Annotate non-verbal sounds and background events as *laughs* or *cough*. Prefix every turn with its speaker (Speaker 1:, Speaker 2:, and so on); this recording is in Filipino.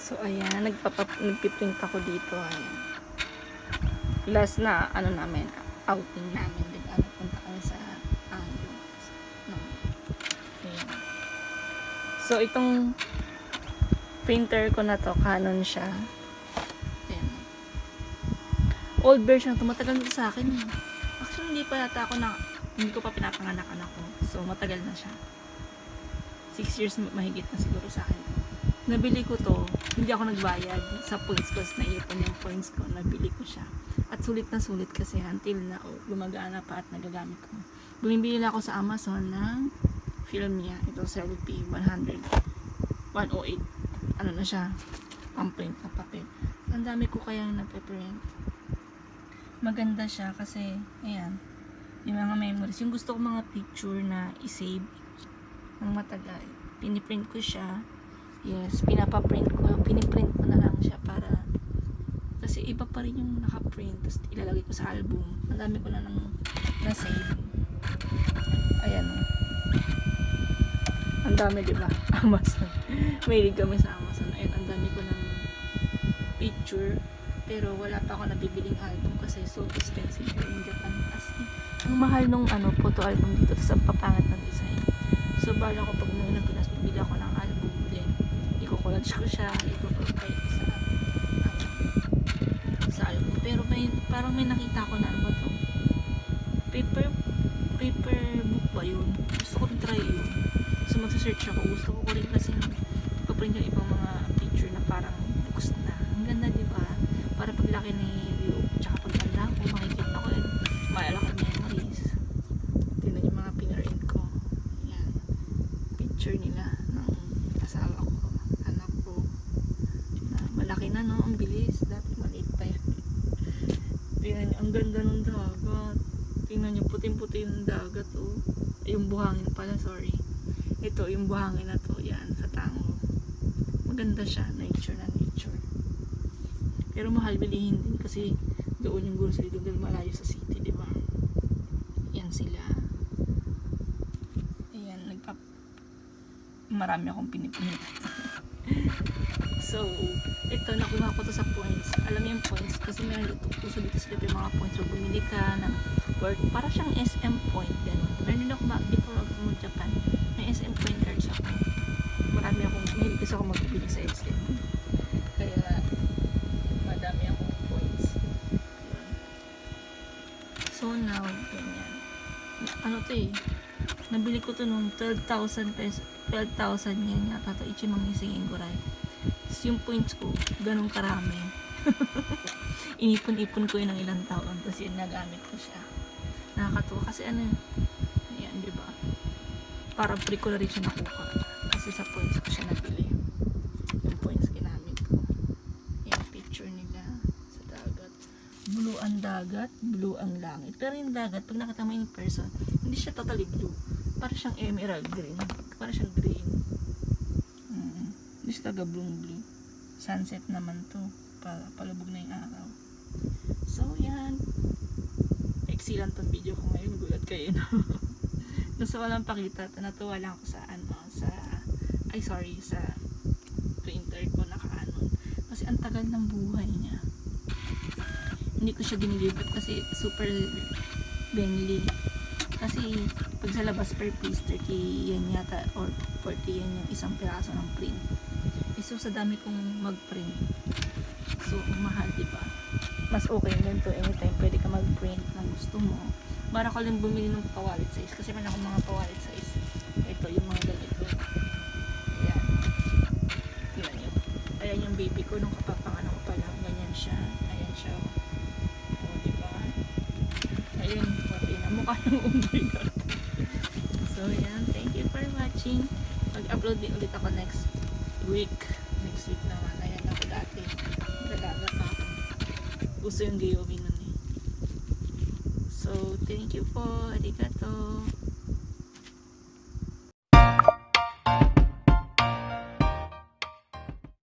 Speaker 1: So, ayan. Nagpapap nagpiprint ako dito. Ayan. Last na, ano namin, outing namin. Diba? Nagpunta kami sa Anglo. No. Ayan. So, itong printer ko na to, Canon siya. Ayan. Old version. Tumatagal na to sa akin. eh. Actually, hindi pa yata ako na, hindi ko pa pinapanganak anak ko. So, matagal na siya. 6 years mahigit na siguro sa akin. Nabili ko to, hindi ako nagbayad sa points ko, naipon yung points ko, nabili ko siya. At sulit na sulit kasi until na oh, gumagana pa at nagagamit ko. Bumibili ako sa Amazon ng film niya. Ito selfie 100 108 ano na siya pang-print na papel. Ang dami ko kayang nagpe-print. Maganda siya kasi ayan, yung mga memories. Yung gusto ko mga picture na i-save ng matagal. Piniprint ko siya. Yes, pinapaprint ko. Piniprint ko na lang siya para kasi iba pa rin yung naka-print. Tapos ilalagay ko sa album. Ang dami ko na nang na-save. Ayan o. Ang dami, di ba? *laughs* Amazon. Mahilig kami sa Amazon. Ayan, ang dami ko ng picture. Pero wala pa ako nabibiling album kasi so expensive in Japan. As in, ang mahal nung ano, photo album dito. Tapos ang ng design. So, bala ko pag umuwi ng Pinas, bibili ako ng. Iko-collage ko siya, ko sa, ano, sa album. Pero may, parang may nakita ko na ano ba to? Paper, paper book ba yun? Gusto ko rin try yun. So, magsa-search ako. Gusto ko ko rin kasi ipaprint yung ibang mga picture na parang books na. Ang ganda, di ba? Para paglaki ni Ryu, tsaka pagtanda ko, makikita ko yun. Maalala ko memories. Tingnan yung mga pinarint ko. Yan. Picture nila ng asawa ko, anak ko. Na malaki na, no? Ang bilis. Dati maliit pa yan. Tingnan nyo, ang ganda ng dagat. Tingnan nyo, puting-puti yung dagat, oh. Yung buhangin pala, sorry. Ito, yung buhangin na to, yan, sa tango. Maganda siya, nature na nature. Pero mahal bilihin din kasi doon yung grocery doon dahil malayo sa city, di ba? Yan sila. Ayan, nagpap... Marami akong pinipinit. *laughs* so, ito, nakuha ko to sa points. Alam mo yung points? Kasi meron dito, uso dito sila yung mga points. So, bumili ka ng work. Para siyang SM point, ganun. Meron din ako before ako mo Japan, may SM point cards ako. Marami akong, mahilig kasi ako magbibili sa SM. Kaya, madami akong points. So now, ganyan. Ano to eh, nabili ko to nung 12,000 pesos, 12,000 yen yata to, Ichimang Ising Inguray. Tapos yung points ko, ganun karami. *laughs* Inipon-ipon ko yun ng ilang taon, tapos yun nagamit ko siya. Nakakatuwa kasi ano, ayan, di ba? Parang free ko na rin siya nakuha. Kasi sa points ko siya nabili. Yung points ginamit ko. Yung picture nila sa dagat. Blue ang dagat, blue ang langit. Pero yung dagat, pag nakita mo in person, hindi siya totally blue. Para siyang emerald green. Para siyang green. Siya taga blue blue. Sunset naman to. Pa palubog na yung araw. So, yan. Excellent tong video ko ngayon. Gulat kayo, no? *laughs* Nasa walang pakita, natuwa lang ako sa ano, sa, ay sorry, sa printer ko na Canon. Kasi ang tagal ng buhay niya. Hindi ko siya dinilipat kasi super benly. Kasi pag sa labas per piece, 30 yan yata or 40 yan yung isang piraso ng print. Eh, so sa dami kong mag-print. So, mahal, di ba? Mas okay yung ganito. Anytime pwede ka mag-print ng gusto mo. Para ko lang bumili ng pawalit size. Kasi man ako mga pawalit size. Ito, yung mga ganito. Ayan. Tingnan nyo. Ayan yung baby ko nung kapapanganak ko pa lang. Ganyan siya. Ayan siya. O, di ba? Ayun, pati na mukha ng *laughs* umay So, yan. Thank you for watching. Mag-upload din ulit ako next week. Next week naman. Ayan ako dati. Dalaga pa. Gusto yung Gyomi nun eh. So, thank you po. Arigato.